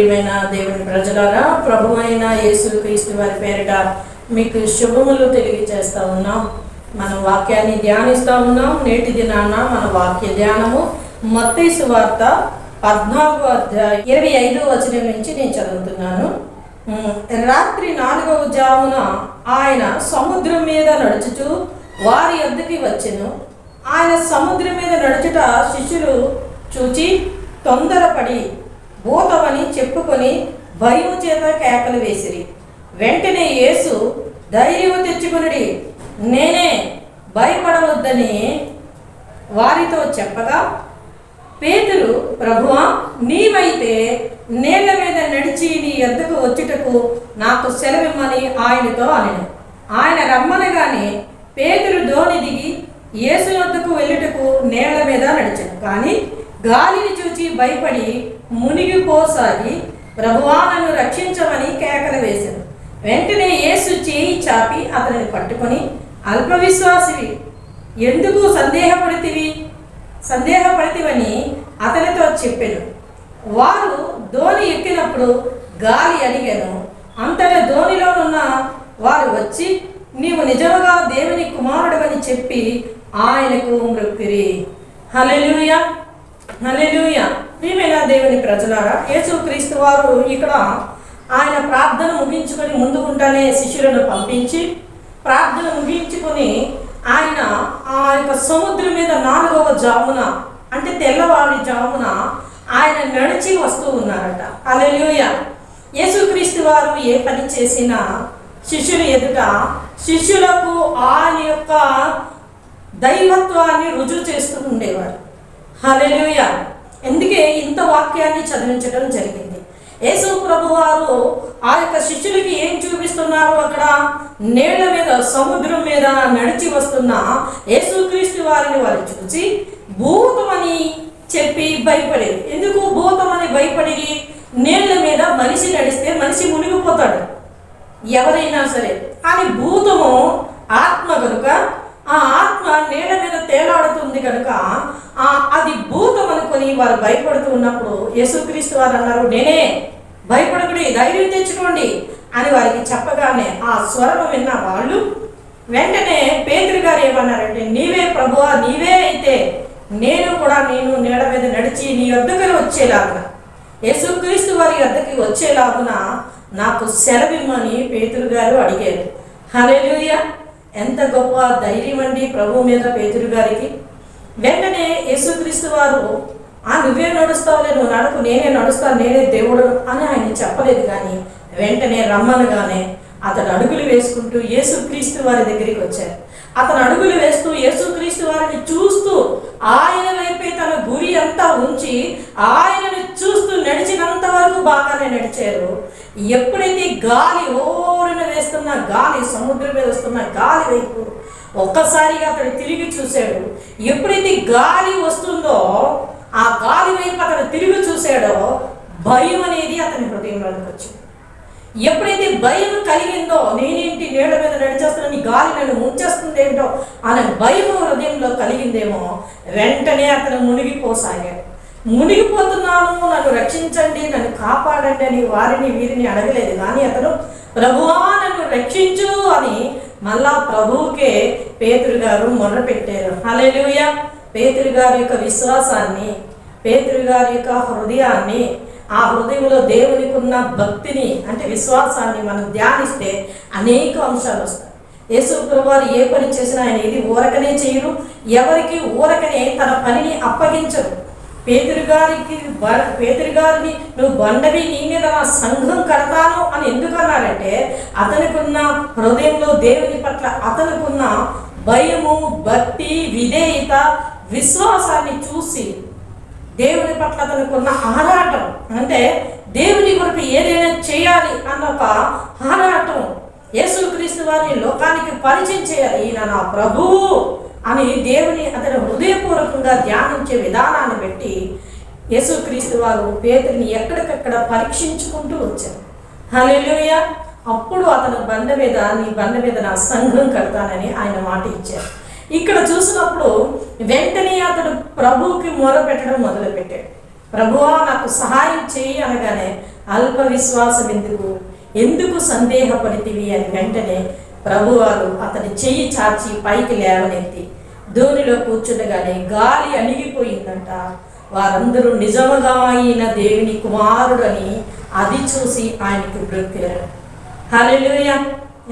ప్రియమైన దేవుని ప్రజలారా ప్రభు అయిన యేసు క్రీస్తు వారి పేరిట మీకు శుభములు తెలియజేస్తా ఉన్నాం. మన వాక్యాన్ని ధ్యానిస్తా ఉన్నాం. నేటి దినాన మన వాక్య ధ్యానము మత్తయి వార్త పద్నాలుగు అధ్యాయం ఇరవై ఐదు వచనం నుంచి నేను చదువుతున్నాను. రాత్రి నాలుగవ జామున ఆయన సముద్రం మీద నడుచుచు వారి వద్దకి వచ్చెను. ఆయన సముద్రం మీద నడుచుట శిష్యులు చూచి తొందరపడి భూతమని చెప్పుకొని భయము చేత కేకలు వేసిరి. వెంటనే యేసు ధైర్యము తెచ్చుకునుడి నేనే భయపడవద్దని వారితో చెప్పగా పేతురు ప్రభువా నీవైతే నేల మీద నడిచి నీ ఎద్దకు వచ్చుటకు నాకు సెలవిమ్మని ఆయనతో అనెను. ఆయన రమ్మనగానే పేతురు దోణి దిగి యేసు వద్దకు వెళ్ళుటకు నేల మీద నడిచాను. కానీ గాలిని చూచి భయపడి మునిగిపోసాగి ప్రభువా నన్ను రక్షించమని కేకలు వేశాడు వెంటనే యేసు చేయి చాపి అతనిని పట్టుకొని అల్పవిశ్వాసివి ఎందుకు సందేహపడితివి? సందేహపడితివని అతనితో చెప్పాడు వారు ధోని ఎక్కినప్పుడు గాలి అడిగాను. అంతటా ధోనిలోనున్న వారు వచ్చి నీవు నిజముగా దేవుని కుమారుడవని చెప్పి ఆయనకు మృక్కిరి హల్లెలూయా! హల్లెలూయా! ప్రియమైన దేవుని ప్రజలారా? యేసు క్రీస్తు వారు ఇక్కడ ఆయన ప్రార్థన ముగించుకొని ముందుకుంటానే శిష్యులను పంపించి ప్రార్థన ముగించుకొని ఆయన ఆ యొక్క సముద్రం మీద నాలుగవ జామున అంటే తెల్లవారి జామున ఆయన నడిచి వస్తూ ఉన్నారట. అలెలుయ యేసుక్రీస్తు వారు ఏ పని చేసినా శిష్యుల ఎదుట శిష్యులకు ఆయన యొక్క దైవత్వాన్ని రుజువు చేస్తూ ఉండేవారు. హల్లెలూయా! ఎందుకే ఇంత వాక్యాన్ని చదివించడం జరిగింది? యేసు ప్రభు వారు ఆ యొక్క శిష్యులకి ఏం చూపిస్తున్నారు అక్కడ? నేల మీద సముద్రం మీద నడిచి వస్తున్న యేసుక్రీస్తు వారిని వారు చూసి భూతమని చెప్పి భయపడేది ఎందుకు భూతమని భయపడి నీళ్ళ మీద మనిషి నడిస్తే మనిషి మునిగిపోతాడు? ఎవరైనా సరే. కానీ భూతము ఆత్మ కనుక ఆ ఆత్మ నీడ మీద తేలాడుతుంది కనుక ఆ అది భూతం అనుకొని వారు భయపడుతూ ఉన్నప్పుడు యేసుక్రీస్తు వారు అన్నారు నేనే భయపడకుడి ధైర్యం తెచ్చుకోండి అని వారికి చెప్పగానే ఆ స్వరం విన్న వాళ్ళు వెంటనే పేతురు గారు ఏమన్నారంటే నీవే ప్రభువా నీవే అయితే నేను కూడా నేను నీడ మీద నడిచి నీ వద్దకు వచ్చేలాగున యేసుక్రీస్తు వారి వద్దకి వచ్చేలాగున నాకు సెలవిమ్మని పేతురు గారు అడిగారు. హల్లెలూయా! ఎంత గొప్ప ధైర్యం అండి ప్రభు మీద పేతురు గారికి. వెంటనే యేసుక్రీస్తు వారు ఆ నువ్వే నడుస్తావులే నువ్వు నడుపు నేనే నడుస్తాను నేనే దేవుడు అని ఆయన చెప్పలేదు కానీ వెంటనే రమ్మనగానే అతడు అడుగులు వేసుకుంటూ యేసుక్రీస్తు వారి దగ్గరికి వచ్చారు. అతను అడుగులు వేస్తూ యేసుక్రీస్తు వారిని చూస్తూ ఆయన వైపే తన గురి అంతా ఉంచి ఆయనను చూస్తూ నడిచినంత వరకు బాగానే నడిచారు. ఎప్పుడైతే గాలి ఓరన వేస్తున్న గాలి సముద్రం మీద వస్తున్న గాలి వైపు ఒక్కసారిగా అతడు తిరిగి చూశాడు. ఎప్పుడైతే గాలి వస్తుందో ఆ గాలి వైపు అతను తిరిగి చూశాడో భయం అనేది అతని హృదయంలోకి వచ్చింది. ఎప్పుడైతే భయం కలిగిందో నేనేంటి నేడ మీద నడిచేస్తున్న నీ గాలి నన్ను ముంచేస్తుందేంటో అనే భయం హృదయంలో కలిగిందేమో వెంటనే అతను మునిగిపోసాగాడు. మునిగిపోతున్నాను నన్ను రక్షించండి నన్ను కాపాడండి అని వారిని వీరిని అడగలేదు. కానీ అతను ప్రభువా నన్ను రక్షించు అని మళ్ళా ప్రభువుకే పేతురు గారు మొదలుపెట్టారు హల్లెలూయా. పేతురు గారి యొక్క విశ్వాసాన్ని పేతురు గారి యొక్క హృదయాన్ని ఆ హృదయంలో దేవునికి ఉన్న భక్తిని అంటే విశ్వాసాన్ని మనం ధ్యానిస్తే అనేక అంశాలు వస్తాయి. యేసు వారు ఏ పని చేసినా ఆయన ఇది ఊరకనే చేయరు ఎవరికి ఊరకనే తన పనిని అప్పగించరు పేదరిగారికి గారికి బ- నువ్వు బండవి నీ మీద నా సంఘం కడతాను అని ఎందుకు అన్నారంటే అతనికున్న హృదయంలో దేవుని పట్ల అతనికున్న భయము భక్తి విధేయత విశ్వాసాన్ని చూసి దేవుని పట్ల అతనుకున్న ఆరాటం. అంటే దేవుని కొరకు ఏదైనా చేయాలి అన్న ఒక ఆరాటం. యేసుక్రీస్తు వారిని లోకానికి పరిచయం చేయాలి. ఈయన నా ప్రభువు అని దేవుని అతని హృదయపూర్వకంగా ధ్యానించే విధానాన్ని పెట్టి యేసుక్రీస్తు వారు పేదరిని ఎక్కడికక్కడ పరీక్షించుకుంటూ వచ్చారు. హల్లెలూయా! అప్పుడు అతను బండ మీద నీ బండ మీద నా సంఘం కడతానని ఆయన మాట ఇచ్చారు. ఇక్కడ చూసినప్పుడు వెంటనే అతడు ప్రభువుకి మొర పెట్టడం మొదలుపెట్టాడు. ప్రభువా నాకు సహాయం చేయి అనగానే అల్ప విశ్వాసం ఎందుకు? ఎందుకు సందేహపడితివి అని వెంటనే ప్రభువారు అతని చెయ్యి చాచి పైకి లేవనెత్తి ధోనిలో కూర్చుండగానే గాలి అణిగిపోయిందంట. వారందరూ నిజముగా అయిన దేవుని కుమారుడని అది చూసి ఆయనకు బ్రొక్కారు హలో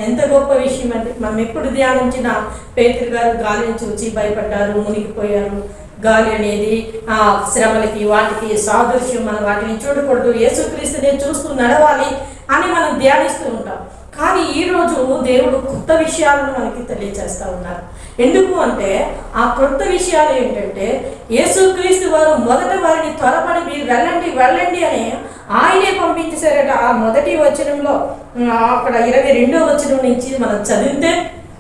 ఎంత గొప్ప విషయం అంటే మనం ఎప్పుడు ధ్యానించిన పేతురు గారు గాలిని చూచి భయపడ్డారు మునిగిపోయారు. గాలి అనేది ఆ శ్రమలకి వాటికి సాదృశ్యం మనం వాటిని చూడకూడదు. యేసుక్రీస్తుని చూస్తూ నడవాలి అని మనం ధ్యానిస్తూ ఉంటాం. కానీ ఈరోజు దేవుడు కొత్త విషయాలను మనకి తెలియజేస్తూ ఉన్నారు. ఎందుకు అంటే ఆ కొత్త విషయాలు ఏంటంటే యేసుక్రీస్తు వారు మొదట వారిని త్వరపడి మీరు వెళ్ళండి వెళ్ళండి అని ఆయనే పంపించేశారట. ఆ మొదటి వచనంలో అక్కడ ఇరవై రెండో వచనం నుంచి మనం చదివితే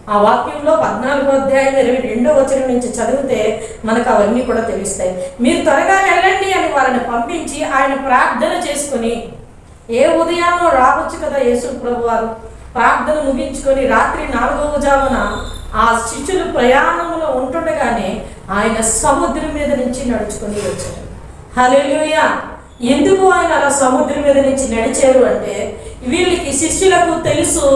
ఆ వాక్యంలో పద్నాలుగో అధ్యాయం ఇరవై రెండో వచనం నుంచి చదివితే మనకు అవన్నీ కూడా తెలుస్తాయి. మీరు త్వరగా వెళ్ళండి అని వారిని పంపించి ఆయన ప్రార్థన చేసుకొని ఏ ఉదయాన్నో రావచ్చు కదా యేసు ప్రభు వారు ప్రార్థన ముగించుకొని రాత్రి నాలుగవ జామున ఆ శిష్యులు ప్రయాణంలో ఉంటుండగానే ఆయన సముద్రం మీద నుంచి నడుచుకొని వచ్చారు. హలో ఎందుకు ఆయన అలా సముద్రం మీద నుంచి నడిచారు అంటే వీళ్ళకి శిష్యులకు తెలుసు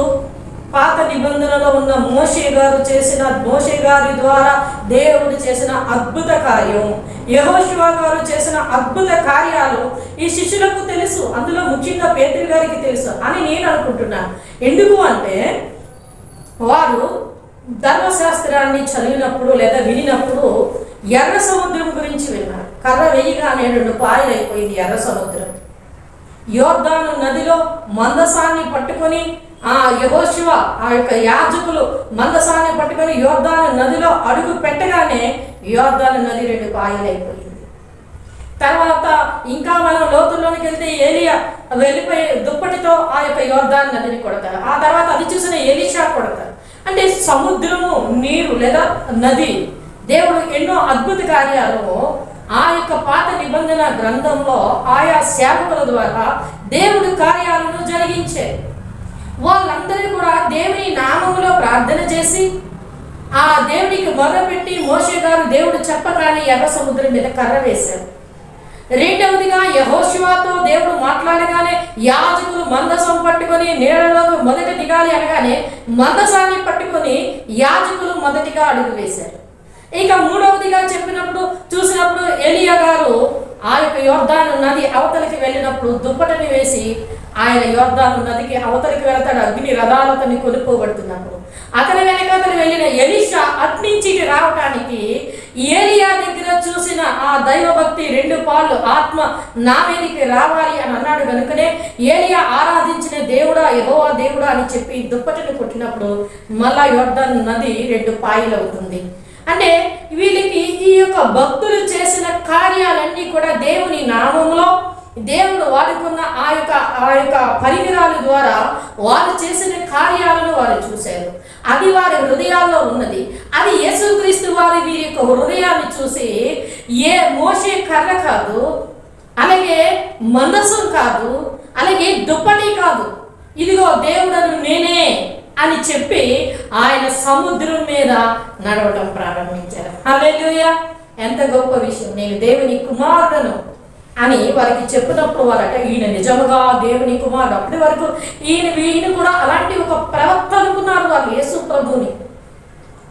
పాత నిబంధనలో ఉన్న మోషే గారు చేసిన మోషే గారి ద్వారా దేవుడు చేసిన అద్భుత కార్యం యహోశివ గారు చేసిన అద్భుత కార్యాలు ఈ శిష్యులకు తెలుసు అందులో ముఖ్యంగా పేదరి గారికి తెలుసు అని నేను అనుకుంటున్నాను ఎందుకు అంటే వారు ధర్మశాస్త్రాన్ని చదివినప్పుడు లేదా వినినప్పుడు ఎర్ర సముద్రం గురించి విన్నారు. కర్ర వేయగానే రెండు పాయలు అయిపోయింది ఎర్ర సముద్రం. యోర్ధాను నదిలో మందసాన్ని పట్టుకొని ఆ యహోశివ ఆ యొక్క యాజకులు మందసాన్ని పట్టుకొని యోర్ధాను నదిలో అడుగు పెట్టగానే యోర్ధాను నది రెండు పాయలైపోయింది. తర్వాత ఇంకా మనం లోతుల్లోనికి వెళ్తే ఏలియా వెళ్ళిపోయి దుప్పటితో ఆ యొక్క యోర్దాన్ నదిని కొడతారు. ఆ తర్వాత అది చూసిన ఎలీషా కొడతారు. అంటే సముద్రము నీరు లేదా నది దేవుడు ఎన్నో అద్భుత కార్యాలు ఆ యొక్క పాత నిబంధన గ్రంథంలో ఆయా సేవకుల ద్వారా దేవుడు కార్యాలను జరిగించారు. వాళ్ళందరూ కూడా దేవుని నామములో ప్రార్థన చేసి ఆ దేవునికి మొదలుపెట్టి మోషే గారు దేవుడు చెప్పగానే ఎర్ర సముద్రం మీద కర్ర వేశారు. రెండవదిగా యహోశివాతో దేవుడు మాట్లాడగానే యాజకులు మందసం పట్టుకొని నీళ్ళలోకి మొదట దిగాలి అనగానే మందసాన్ని పట్టుకొని యాజకులు మొదటిగా అడుగు వేశారు. ఇక మూడవదిగా చెప్పినప్పుడు చూసినప్పుడు ఎలియా గారు ఆ యొక్క యోర్ధాను నది అవతలికి వెళ్ళినప్పుడు దుప్పటని వేసి ఆయన యోర్ధాను నదికి అవతలికి వెళ్తాడు. అగ్ని రథాలతని కొనుక్కోబడుతున్నప్పుడు అతని వెనక అతను వెళ్ళిన ఎలిషా అట్నుంచి రావటానికి ఏలియా దగ్గర చూసిన ఆ దైవభక్తి రెండు పాళ్ళు ఆత్మ నా మీదకి రావాలి అని అన్నాడు. కనుకనే ఏలియా ఆరాధించిన దేవుడా యెహోవా దేవుడా అని చెప్పి దుప్పటిని కొట్టినప్పుడు మళ్ళా యోర్ధాన్ నది రెండు పాయలవుతుంది. అంటే వీళ్ళకి ఈ యొక్క భక్తులు చేసిన కార్యాలన్నీ కూడా దేవుని నామంలో దేవుడు వాడుకున్న ఆ యొక్క ఆ యొక్క పరికరాల ద్వారా వారు చేసిన కార్యాలను వారు చూశారు. అది వారి హృదయాల్లో ఉన్నది. అది యేసుక్రీస్తు వారి వీరి యొక్క హృదయాన్ని చూసి ఏ మోసే కర్ర కాదు అలాగే మందసం కాదు అలాగే దుప్పటి కాదు. ఇదిగో దేవుడను నేనే అని చెప్పి ఆయన సముద్రం మీద నడవటం ప్రారంభించారు. హల్లెలూయా! ఎంత గొప్ప విషయం. నేను దేవుని కుమారుడను అని వారికి చెప్పినప్పుడు వారట ఈయన నిజముగా దేవుని కుమారుడు. అప్పటి వరకు ఈయన ఈయన కూడా అలాంటి ఒక ప్రవక్త అనుకున్నారు వాళ్ళు యేసు ప్రభుని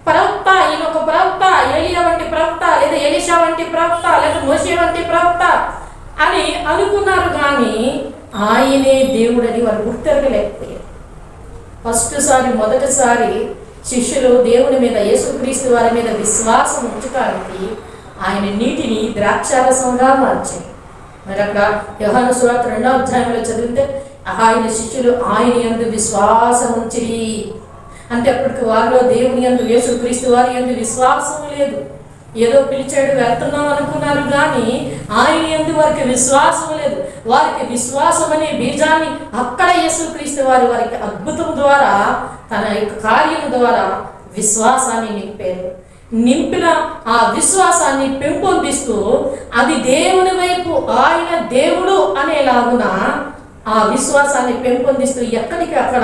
ప్రవక్త ఈయన ఒక ప్రవక్త ఏలియా వంటి ప్రవక్త లేదా ఎలిషా వంటి ప్రవక్త లేదా మోషే వంటి ప్రవక్త అని అనుకున్నారు కానీ ఆయనే దేవుడని వారు గుర్తెరగలేకపోయారు. ఫస్ట్ సారి మొదటిసారి శిష్యులు దేవుని మీద యేసుక్రీస్తు వారి మీద విశ్వాసం ఉంచడానికి ఆయన నీటిని ద్రాక్షారసంగా మార్చాయి మరి అక్కడ యోహాను సువార్త రెండో అధ్యాయంలో చదివితే ఆయన శిష్యులు ఆయన యందు విశ్వాసం ఉంచిరి. అంటే అప్పటికి వారిలో దేవుని యందు యేసుక్రీస్తు వారి యందు విశ్వాసం లేదు. ఏదో పిలిచాడు వెళ్తున్నాం అనుకున్నారు కానీ ఆయన ఎందు వారికి విశ్వాసం లేదు. వారికి విశ్వాసం అనే బీజాన్ని అక్కడ యేసుక్రీస్తు వారి వారికి అద్భుతం ద్వారా తన యొక్క కార్యం ద్వారా విశ్వాసాన్ని నింపారు. నింపిన ఆ విశ్వాసాన్ని పెంపొందిస్తూ అది దేవుని వైపు ఆయన దేవుడు అనేలాగున ఆ విశ్వాసాన్ని పెంపొందిస్తూ ఎక్కడికి అక్కడ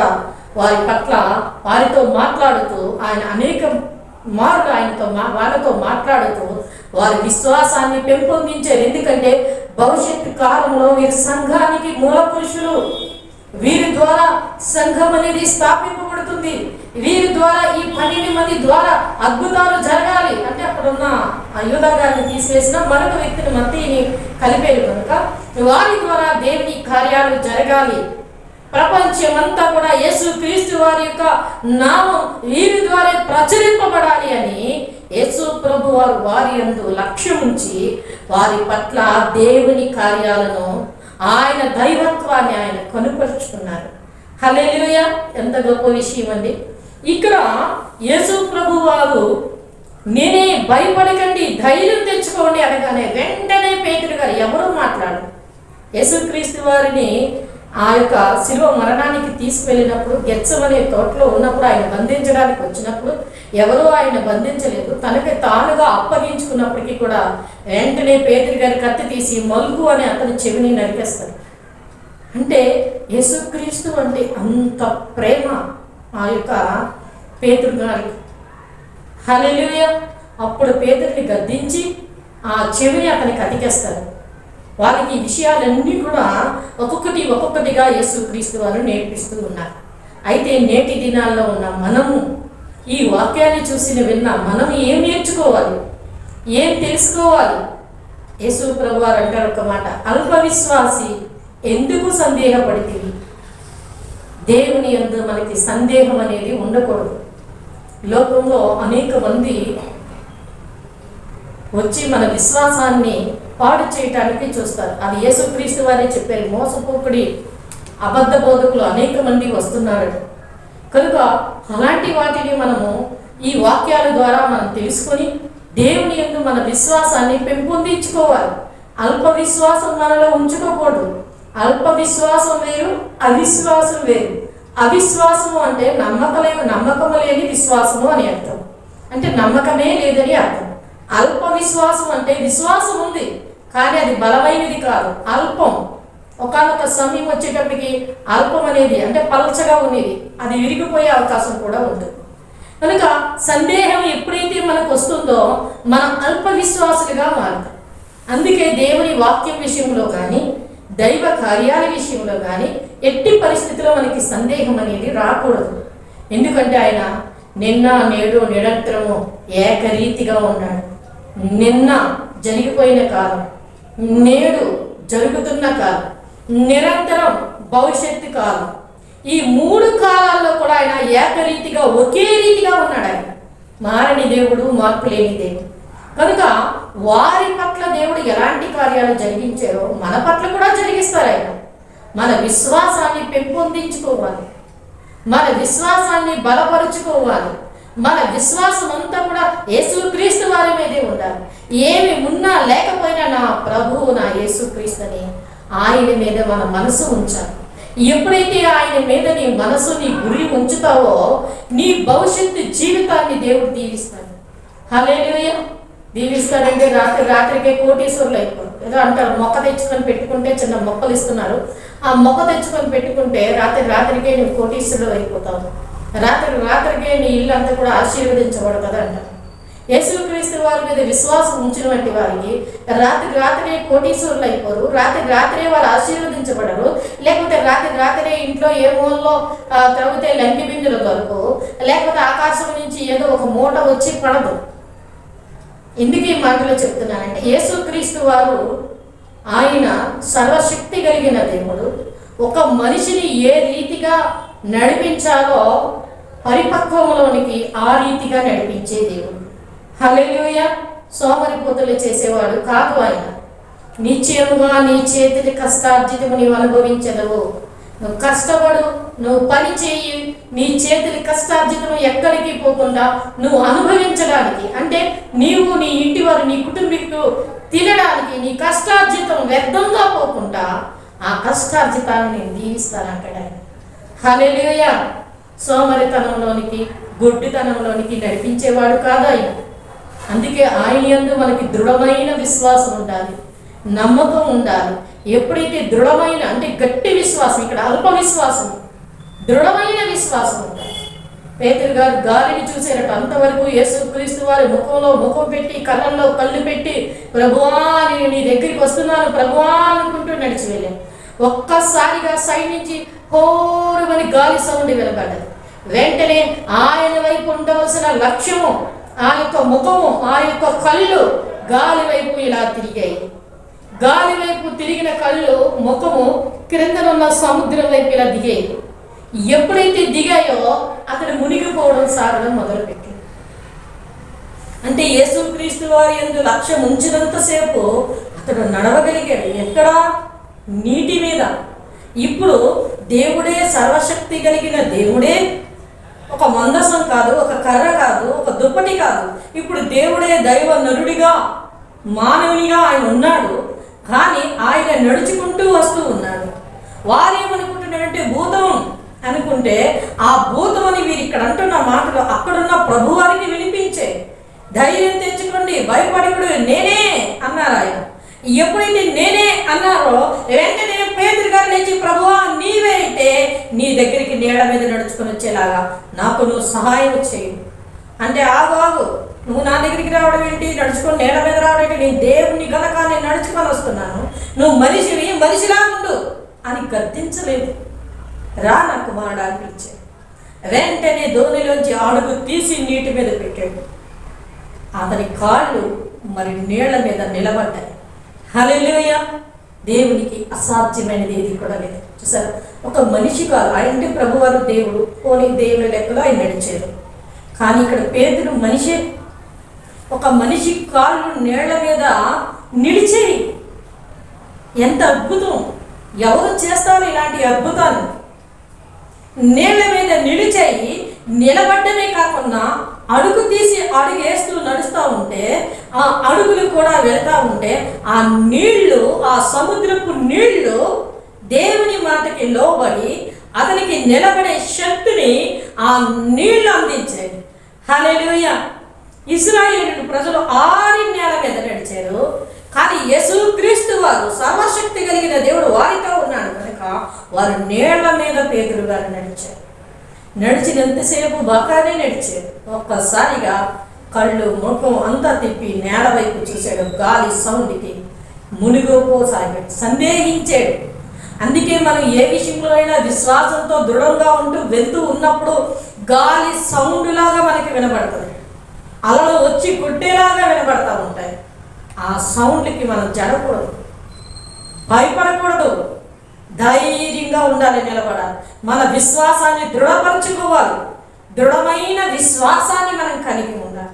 వారి పట్ల వారితో మాట్లాడుతూ ఆయన అనేక మారుడు ఆయనతో మా వాళ్ళతో మాట్లాడుతూ వారి విశ్వాసాన్ని పెంపొందించారు. ఎందుకంటే భవిష్యత్తు కాలంలో వీరి సంఘానికి మూల పురుషులు. వీరి ద్వారా సంఘం అనేది స్థాపింపబడుతుంది. వీరి ద్వారా ఈ పన్నెండు మంది ద్వారా అద్భుతాలు జరగాలి. అంటే అక్కడున్న ఆ యూదా గారిని తీసివేసిన మరొక వ్యక్తిని మత్తిని కలిపేరు కనుక వారి ద్వారా దేవుని కార్యాలు జరగాలి. ప్రపంచమంతా కూడా యేసు క్రీస్తు వారి యొక్క నామం వీరి ద్వారా ప్రచురింపబడాలి అని యేసు ప్రభు వారు వారి అందు లక్ష్యం ఉంచి వారి పట్ల దేవుని కార్యాలను ఆయన దైవత్వాన్ని ఆయన కనుపరుచుకున్నారు. హలేలుయ ఎంత గొప్ప విషయం అండి. ఇక్కడ యేసు ప్రభు వారు నేనే భయపడకండి ధైర్యం తెచ్చుకోండి అనగానే వెంటనే పేతురు గారు ఎవరు మాట్లాడు యేసుక్రీస్తు వారిని ఆ యొక్క శిలువ మరణానికి తీసుకువెళ్ళినప్పుడు గెచ్చవనే తోటలో ఉన్నప్పుడు ఆయన బంధించడానికి వచ్చినప్పుడు ఎవరూ ఆయన బంధించలేదు. తనకి తానుగా అప్పగించుకున్నప్పటికీ కూడా వెంటనే పేదరి గారి కత్తి తీసి మల్గు అని అతని చెవిని నరికేస్తారు అంటే యేసుక్రీస్తు అంటే అంత ప్రేమ ఆ యొక్క పేదరు గారికి. హల్లెలూయ! అప్పుడు పేదరిని గద్దించి ఆ చెవిని అతనికి అతికేస్తారు వాళ్ళకి ఈ విషయాలన్నీ కూడా ఒక్కొక్కటి ఒక్కొక్కటిగా యేసుక్రీస్తు వారు నేర్పిస్తూ ఉన్నారు. అయితే నేటి దినాల్లో ఉన్న మనము ఈ వాక్యాన్ని చూసిన విన్న మనం ఏం నేర్చుకోవాలి? ఏం తెలుసుకోవాలి? యేసు ప్రభు వారు అంటారు ఒక మాట అల్ప విశ్వాసి ఎందుకు సందేహపడితే దేవుని ఎందు మనకి సందేహం అనేది ఉండకూడదు. లోకంలో అనేక మంది వచ్చి మన విశ్వాసాన్ని పాడు చేయటానికి చూస్తారు. అది యేసుక్రీస్తు వారే చెప్పారు మోసపోకుడి అబద్ధ బోధకులు అనేక మంది వస్తున్నారు. కనుక అలాంటి వాటిని మనము ఈ వాక్యాల ద్వారా మనం తెలుసుకొని దేవుని ఎందు మన విశ్వాసాన్ని పెంపొందించుకోవాలి. అల్ప విశ్వాసం మనలో ఉంచుకోకూడదు అల్ప విశ్వాసం వేరు అవిశ్వాసం వేరు. అవిశ్వాసము అంటే నమ్మకమే నమ్మకము లేని విశ్వాసము అని అర్థం. అంటే నమ్మకమే లేదని అర్థం. అల్ప విశ్వాసం అంటే విశ్వాసం ఉంది కానీ అది బలమైనది కాదు. అల్పం. ఒకనొక సమయం వచ్చేటప్పటికి అల్పం అనేది అంటే పలచగా ఉండేది. అది విరిగిపోయే అవకాశం కూడా ఉంటుంది కనుక సందేహం ఎప్పుడైతే మనకు వస్తుందో మనం అల్ప విశ్వాసులుగా మారుతాం. అందుకే దేవుని వాక్యం విషయంలో కానీ దైవ కార్యాల విషయంలో కానీ ఎట్టి పరిస్థితిలో మనకి సందేహం అనేది రాకూడదు. ఎందుకంటే ఆయన నిన్న నేడు నిరంతరము ఏకరీతిగా ఉన్నాడు. నిన్న జరిగిపోయిన కాలం నేడు జరుగుతున్న కాలం నిరంతరం భవిష్యత్తు కాలం. ఈ మూడు కాలాల్లో కూడా ఆయన ఏకరీతిగా ఒకే రీతిగా ఉన్నాడు ఆయన. మారని దేవుడు మార్పు లేని దేవుడు. కనుక వారి పట్ల దేవుడు ఎలాంటి కార్యాలు జరిగించారో మన పట్ల కూడా జరిగిస్తారు ఆయన. మన విశ్వాసాన్ని పెంపొందించుకోవాలి. మన విశ్వాసాన్ని బలపరుచుకోవాలి. మన విశ్వాసం అంతా కూడా యేసుక్రీస్తు వారి మీదే ఉండాలి. ఏమి ఉన్నా లేకపోయినా నా ప్రభువు నా యేసుక్రీస్తుని ఆయన మీద మన మనసు ఉంచాలి. ఎప్పుడైతే ఆయన మీద నీ మనసు నీ గురి ఉంచుతావో నీ భవిష్యత్తు జీవితాన్ని దేవుడు దీవిస్తాడు. హలేలుయ దీవిస్తాడంటే రాత్రి రాత్రికే కోటీశ్వరులు అయిపోరు. ఏదో అంటారు మొక్క తెచ్చుకొని పెట్టుకుంటే చిన్న మొక్కలు ఇస్తున్నారు. ఆ మొక్క తెచ్చుకొని పెట్టుకుంటే రాత్రి రాత్రికే నువ్వు కోటీశ్వరులు అయిపోతావు. రాత్రి రాత్రికే నీ ఇల్లు అంతా కూడా ఆశీర్వదించబడదు కదంట. యేసుక్రీస్తు వారి మీద విశ్వాసం ఉంచినటువంటి వారికి రాత్రి రాత్రే కోటీశ్వరులు అయిపోరు రాత్రి రాత్రే వారు ఆశీర్వదించబడరు లేకపోతే రాత్రి రాత్రే ఇంట్లో ఏ మూలలో త్రవ్వితే లంకి బిందులు దొరకు లేకపోతే ఆకాశం నుంచి ఏదో ఒక మూట వచ్చి పడదు. ఎందుకు ఈ మాటలో చెప్తున్నానంటే యేసుక్రీస్తు వారు ఆయన సర్వశక్తి కలిగిన దేవుడు ఒక మనిషిని ఏ రీతిగా నడిపించాలో పరిపక్వంలోనికి ఆ రీతిగా నడిపించే దేవుడు. హల్లెలూయ. సోమరిపోతులు చేసేవాడు కాదు ఆయన. నిశ్చయముగా నీ చేతిని కష్టార్జితము నీవు అనుభవించదవు. నువ్వు కష్టపడు నువ్వు పని చేయి. నీ చేతిని కష్టార్జితము ఎక్కడికి పోకుండా నువ్వు అనుభవించడానికి అంటే నీవు నీ ఇంటి వారు నీ కుటుంబీకులు తినడానికి నీ కష్టార్జితం వ్యర్థంగా పోకుండా ఆ కష్టార్జితాన్ని నేను దీవిస్తానంటాడు ఆయన. హలే సోమరితనంలోనికి గొడ్డితనంలోనికి నడిపించేవాడు కాదు ఆయన. అందుకే ఆయన ఎందు మనకి దృఢమైన విశ్వాసం ఉండాలి నమ్మకం ఉండాలి. ఎప్పుడైతే దృఢమైన అంటే గట్టి విశ్వాసం ఇక్కడ అల్ప విశ్వాసం దృఢమైన విశ్వాసం ఉండాలి. పేతురు గారు గాలిని చూసేటట్టు అంతవరకు యేసుక్రీస్తు వారి ముఖంలో ముఖం పెట్టి కళ్ళల్లో కళ్ళు పెట్టి ప్రభువా నేను నీ దగ్గరికి వస్తున్నాను ప్రభువా అనుకుంటూ నడిచి వెళ్ళాను ఒక్కసారిగా సైడ్ నుంచి హోరుమని గాలి సౌండ్ వినపడ్డది వెంటనే ఆయన వైపు ఉండవలసిన లక్ష్యము ఆ యొక్క ముఖము ఆ యొక్క కళ్ళు గాలి వైపు ఇలా తిరిగాయి. గాలి వైపు తిరిగిన కళ్ళు ముఖము క్రిందనున్న సముద్రం వైపు ఇలా దిగాయి. ఎప్పుడైతే దిగాయో అతడు మునిగిపోవడం సారడం మొదలుపెట్టింది అంటే యేసుక్రీస్తు వారి ఎందు లక్ష్యం ఉంచినంతసేపు అతడు నడవగలిగాడు. ఎక్కడ? నీటి మీద. ఇప్పుడు దేవుడే సర్వశక్తి కలిగిన దేవుడే ఒక మందసం కాదు ఒక కర్ర కాదు ఒక దుప్పటి కాదు. ఇప్పుడు దేవుడే దైవ నరుడిగా మానవునిగా ఆయన ఉన్నాడు. కానీ ఆయన నడుచుకుంటూ వస్తూ ఉన్నాడు. వారేమనుకుంటున్నారంటే భూతం అనుకుంటే ఆ భూతం అని వీరు ఇక్కడ అంటున్న మాటలు అక్కడున్న ప్రభువారికి వినిపించే. ధైర్యం తెచ్చుకోండి భయపడకుడు నేనే అన్నారు ఆయన. ఎప్పుడైతే నేనే అన్నారో వెంటనే పేదరి గారు లేచి ప్రభువా నీవే అయితే నీ దగ్గరికి నీళ్ళ మీద నడుచుకొని వచ్చేలాగా నాకు నువ్వు సహాయం చేయి అంటే ఆగు ఆగు నువ్వు నా దగ్గరికి రావడం ఏంటి? నడుచుకొని నేల మీద రావడం ఏంటి? నేను దేవుని గనక నేను నడుచుకొని వస్తున్నాను. నువ్వు మనిషివి మనిషిలా ఉండు. అని గద్దించలేదు. రా నా కుమారుడు అనిపించే వెంటనే ధోనిలోంచి అడుగు తీసి నీటి మీద పెట్టాడు. అతని కాళ్ళు మరి నీళ్ళ మీద నిలబడ్డాయి. హలోయ దేవునికి అసాధ్యమైనది ఏది కూడా లేదు. చూసారు? ఒక మనిషి కాదు. ఆయనంటే ప్రభువారు దేవుడు. పోనీ దేవుని లెక్కలో ఆయన నడిచారు కానీ ఇక్కడ పేదలు మనిషే. ఒక మనిషి కాళ్ళు నీళ్ళ మీద నిలిచేయి ఎంత అద్భుతం. ఎవరు చేస్తారు ఇలాంటి అద్భుతాలు. నీళ్ళ మీద నిలిచాయి నిలబడ్డమే కాకుండా అడుగు తీసి అడుగేస్తూ నడుస్తూ ఉంటే ఆ అడుగులు కూడా వెళ్తూ ఉంటే ఆ నీళ్ళు ఆ సముద్రపు నీళ్ళు దేవుని మాటకి లోబడి అతనికి నిలబడే శక్తిని ఆ నీళ్ళు అందించాయి. హల్లెలూయా! ఇస్రాయేలు ప్రజలు ఆరి నేల మీద నడిచారు. కానీ యేసుక్రీస్తు వారు సర్వశక్తి కలిగిన దేవుడు వారితో ఉన్నాడు కనుక వారు నీళ్ళ మీద పేదలు గారు నడిచారు. నడిచినంతసేపు బాగానే నడిచాడు ఒక్కసారిగా కళ్ళు ముఖం అంతా తిప్పి నేల వైపు చూశాడు. గాలి సౌండ్కి మునిగిపోసాగాడు సందేహించాడు. అందుకే మనం ఏ విషయంలో అయినా విశ్వాసంతో దృఢంగా ఉంటూ వెళ్తూ ఉన్నప్పుడు గాలి సౌండ్ లాగా మనకి వినబడుతుంది. అలలు వచ్చి కొట్టేలాగా వినబడతా ఉంటాయి. ఆ సౌండ్కి మనం జరగకూడదు. భయపడకూడదు. ధైర్యంగా ఉండాలి నిలబడాలి. మన విశ్వాసాన్ని దృఢపరచుకోవాలి. దృఢమైన విశ్వాసాన్ని మనం కలిగి ఉండాలి.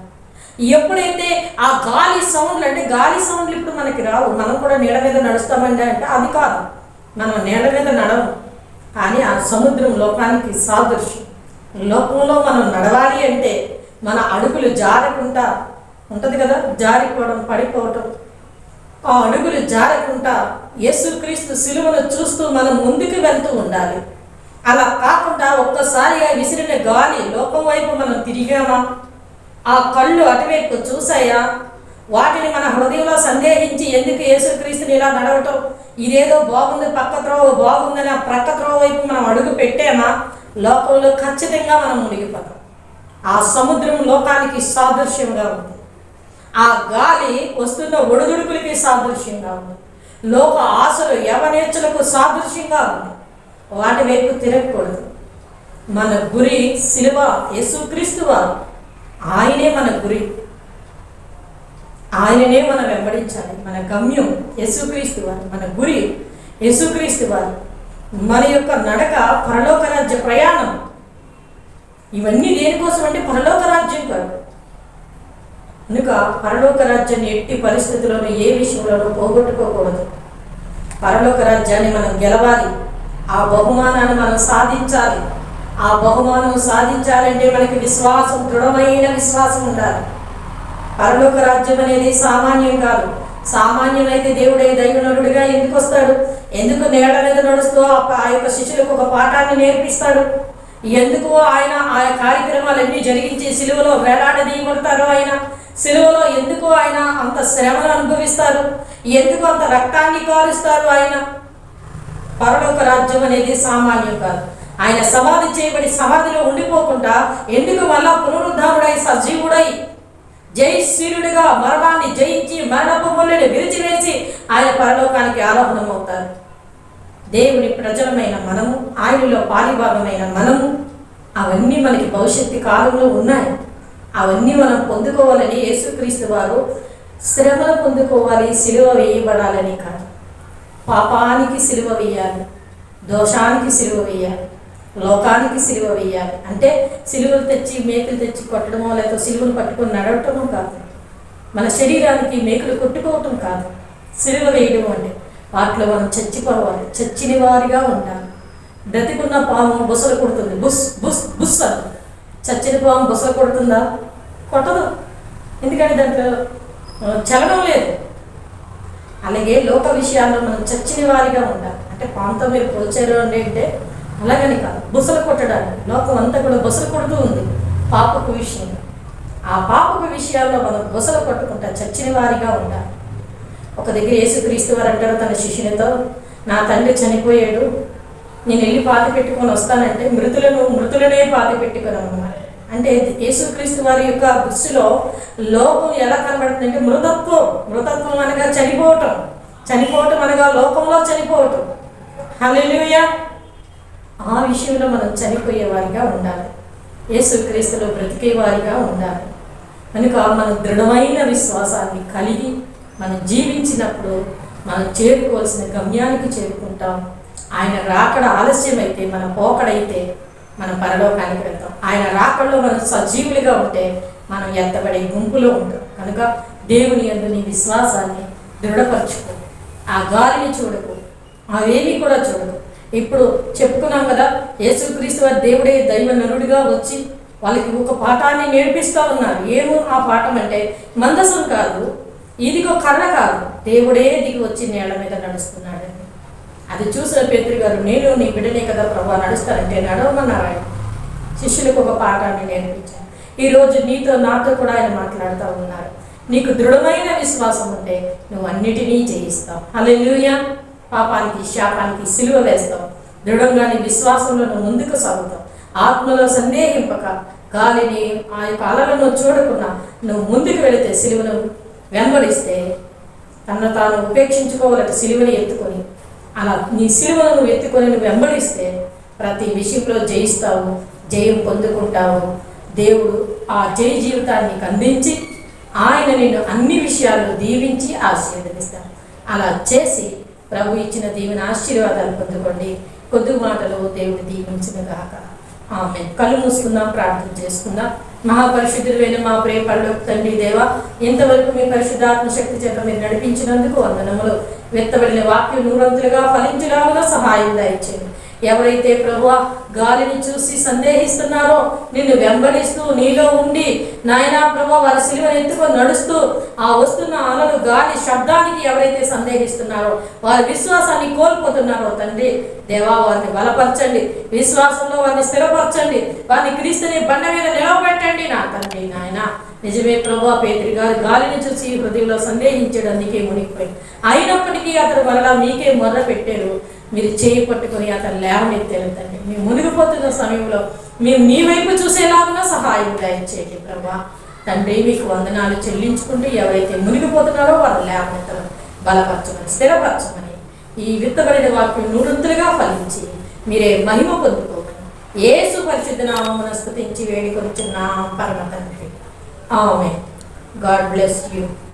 ఎప్పుడైతే ఆ గాలి సౌండ్లు అంటే గాలి సౌండ్లు ఇప్పుడు మనకి రావు మనం కూడా నీళ్ళ మీద నడుస్తామండి అంటే అది కాదు. మనం నీళ్ళ మీద నడవం కానీ ఆ సముద్రం లోకానికి సాదృశ్యం. లోకంలో మనం నడవాలి అంటే మన అడుగులు జారకుండా ఉంటుంది కదా? జారిపోవడం పడిపోవటం ఆ అడుగులు జారకుండా యేసుక్రీస్తు సిలువను చూస్తూ మనం ముందుకు వెళ్తూ ఉండాలి. అలా కాకుండా ఒక్కసారిగా విసిరిన గాలి లోకం వైపు మనం తిరిగామా? ఆ కళ్ళు అటువైపు చూసాయా వాటిని మన హృదయంలో సందేహించి ఎందుకు యేసుక్రీస్తుని ఇలా నడవటం? ఇదేదో బాగుంది పక్క త్రోవ బాగుందని ఆ ప్రక్క త్రోవ వైపు మనం అడుగు పెట్టామా? లోకంలో ఖచ్చితంగా మనం మునిగిపోతాం. ఆ సముద్రం లోకానికి సాదృశ్యంగా ఉంది ఆ గాలి వస్తున్న ఒడిదుడుకులకి సాదృశ్యంగా ఉంది. లోక ఆశలు యవనేచ్చులకు సాదృశ్యంగా ఉంది. వాటి వైపు తిరగకూడదు. మన గురి శిలువ యేసుక్రీస్తు వారు. ఆయనే మన గురి. ఆయననే మనం వెంబడించాలి. మన గమ్యం యేసుక్రీస్తు వారు. మన గురి యేసుక్రీస్తు వారు. మన యొక్క నడక పరలోక రాజ్య ప్రయాణం. ఇవన్నీ దేనికోసం అంటే పరలోక రాజ్యం కాదు. కనుక పరలోక రాజ్యాన్ని ఎట్టి పరిస్థితుల్లోనూ ఏ విషయంలోనూ పోగొట్టుకోకూడదు. పరలోక రాజ్యాన్ని మనం గెలవాలి. ఆ బహుమానాన్ని మనం సాధించాలి. ఆ బహుమానం సాధించాలంటే మనకి విశ్వాసం దృఢమైన విశ్వాసం ఉండాలి. పరలోక రాజ్యం అనేది సామాన్యం కాదు. సామాన్యమైతే దేవుడే దైవనరుడిగా ఎందుకు వస్తాడు? ఎందుకు నేడ మీద నడుస్తూ ఆ ఆ యొక్క శిష్యులకు ఒక పాఠాన్ని నేర్పిస్తాడు? ఎందుకు ఆయన ఆ కార్యక్రమాలన్నీ జరిగించి సిలువలో వేలాడదీయబడతారు ఆయన? సిలువలో ఎందుకు ఆయన అంత శ్రమను అనుభవిస్తారు? ఎందుకు అంత రక్తాన్ని కారుస్తారు ఆయన? పరలోక రాజ్యం అనేది సామాన్యం కాదు. ఆయన సమాధి చేయబడి సమాధిలో ఉండిపోకుండా ఎందుకు మళ్ళా పునరుద్ధారుడై సజీవుడై జయశీలుడిగా మరణాన్ని జయించి మరణపు ముళ్ళని విరిచివేసి ఆయన పరలోకానికి ఆరోహణమవుతారు దేవుని ప్రజలమైన మనము ఆయనలో పాలిభాగమైన మనము అవన్నీ మనకి భవిష్యత్తు కాలంలో ఉన్నాయి. అవన్నీ మనం పొందుకోవాలని యేసుక్రీస్తు వారు శ్రమలు పొందుకోవాలి సిలువ వేయబడాలని కాదు. పాపానికి సిలువ వేయాలి దోషానికి సిలువ వేయాలి లోకానికి సిలువ వేయాలి. అంటే సిలువలు తెచ్చి మేకులు తెచ్చి కొట్టడమో లేకపోతే సిలువలు పట్టుకొని నడవటమో కాదు. మన శరీరానికి మేకులు కొట్టుకోవటం కాదు. సిలువ వేయడం అంటే వాటిలో మనం చచ్చిపోవాలి చచ్చిన వారిగా ఉండాలి. బ్రతికున్న పాము బుసలు కొడుతుంది. బుస్ బుస్ బుస్ అంటుంది. చచ్చిన పాము బుసలు కొడుతుందా? కొట్టదు. ఎందుకంటే దాంట్లో? చలనం లేదు. అలాగే లోక విషయాల్లో మనం చచ్చిన వారిగా ఉండాలి. అంటే పాముతో మీరు పోల్చారు అంటే అంటే అలాగని కాదు. బుసలు కొట్టడానికి. లోకం అంతా కూడా బుసలు కొడుతూ ఉంది. పాపకు విషయం ఆ పాపకు విషయాల్లో మనం బుసలు కొట్టుకుంటా చచ్చిన వారిగా ఉండాలి. ఒక దగ్గర యేసుక్రీస్తు వారు అంటారు తన శిష్యునితో నా తండ్రి చనిపోయాడు నేను వెళ్ళి పాతి పెట్టుకొని వస్తానంటే మృతులను మృతులనే పాతి పెట్టుకుని అన్నమాట. అంటే యేసుక్రీస్తు వారి యొక్క దృష్టిలో లోకం ఎలా కనబడుతుందంటే మృతత్వం మృతత్వం అనగా చనిపోవటం చనిపోవటం అనగా లోకంలో చనిపోవటం. హల్లెలూయా! ఆ విషయంలో మనం చనిపోయే వారిగా ఉండాలి. యేసుక్రీస్తులో బ్రతికే వారిగా ఉండాలి. కనుక మన దృఢమైన విశ్వాసాన్ని కలిగి మనం జీవించినప్పుడు మనం చేరుకోవాల్సిన గమ్యానికి చేరుకుంటాం. ఆయన రాకడ ఆలస్యమైతే మన పోకడైతే మనం పరలోకానికి వెళ్తాం. ఆయన రాకడలో మనం సజీవులుగా ఉంటే మనం ఎత్తబడే గుంపులో ఉంటాం. కనుక దేవుని అందు నీ విశ్వాసాన్ని దృఢపరచుకో. ఆ గాలిని చూడకు. అవేమీ కూడా చూడకు. ఇప్పుడు చెప్పుకున్నాం కదా యేసుక్రీస్తు వారి దేవుడే దైవ నరుడిగా వచ్చి వాళ్ళకి ఒక పాఠాన్ని నేర్పిస్తూ ఉన్నారు. ఏమో ఆ పాఠం అంటే మందసం కాదు ఇదిగో కర్ర కాదు. దేవుడే దిగి వచ్చి నేల మీద నడుస్తున్నాడు. అది చూసిన పేతురు గారు నేను నీ బిడ్డనే కదా ప్రభా నడుస్తానంటే నడవమన్నారు ఆయన శిష్యులకు ఒక పాఠాన్ని నేర్పించాను ఈరోజు నీతో నాతో కూడా ఆయన మాట్లాడుతూ ఉన్నారు. నీకు దృఢమైన విశ్వాసం ఉంటే నువ్వు అన్నిటినీ జయిస్తావు. అల్లెలుయా పాపానికి శాపానికి సిలువ వేస్తావు. దృఢంగానే విశ్వాసంలో నువ్వు ముందుకు సాగుతావు. ఆత్మలో సందేహింపక గాలిని ఆ యొక్క అలలను చూడకుండా నువ్వు ముందుకు వెళితే సిలువను వెంబడిస్తే తనను తాను ఉపేక్షించుకోవాలంటే సిలువని ఎత్తుకొని అలా నీ సిలువను నువ్వు ఎత్తుకొని నువ్వు వెంబడిస్తే ప్రతి విషయంలో జయిస్తావు జయం పొందుకుంటావు. దేవుడు ఆ జయ జీవితాన్ని అందించి ఆయన నిన్ను అన్ని విషయాలు దీవించి ఆశీర్వదిస్తాడు. అలా చేసి ప్రభు ఇచ్చిన దీవెన ఆశీర్వాదాలు పొందుకోండి. కొద్ది మాటలు దేవుడు దీవించిన గాక. ఆమె కళ్ళు మూసుకుందాం ప్రార్థన చేసుకుందాం. మహాపరిశుద్ధుడైన మా ప్రియ పరలోక తండ్రి దేవ ఇంతవరకు మీ పరిశుద్ధాత్మ శక్తి చేత మీరు నడిపించినందుకు వందనములు. వెత్తబడిన వాక్యం నూరంతులుగా ఫలించడానికి సహాయం దయచేయండి. ఎవరైతే ప్రభువా గాలిని చూసి సందేహిస్తున్నారో నిన్ను వెంబడిస్తూ నీలో ఉండి నాయనా ప్రభు వారి సిలువను ఎత్తుకొని నడుస్తూ ఆ వస్తున్న అలలు గాలి శబ్దానికి ఎవరైతే సందేహిస్తున్నారో వారి విశ్వాసాన్ని కోల్పోతున్నారో తండ్రి దేవా వారిని బలపరచండి విశ్వాసంలో వారిని స్థిరపరచండి వారిని క్రీస్తుని బండ మీద నిలవబెట్టండి నా తండ్రి నాయన. నిజమే ప్రభు పేదరి గారు గాలిని చూసి హృదయంలో సందేహించడానికి మునిగిపోయి అయినప్పటికీ అతడు వల్ల మీకే మొర్ర పెట్టారు మీరు చేయి పట్టుకొని అతను లేవనెత్తారు తండ్రి మేము మునిగిపోతున్న సమయంలో మేము మీ వైపు చూసేలాగా సహాయం దయచేయండి ప్రభా. తండ్రి మీకు వందనాలు చెల్లించుకుంటూ ఎవరైతే మునిగిపోతున్నారో వాళ్ళు లేవనెత్తడం బలపరచమని స్థిరపరచమని ఈ విత్తబడిన వాక్యం నూరంతులుగా ఫలించి మీరే మహిమ పొందుకోమని ఏసు పరిశుద్ధ నామమున స్తుతించి వేడుకొచ్చున్నాం పరమ తండ్రి. ఆమె గాడ్ బ్లెస్ యూ.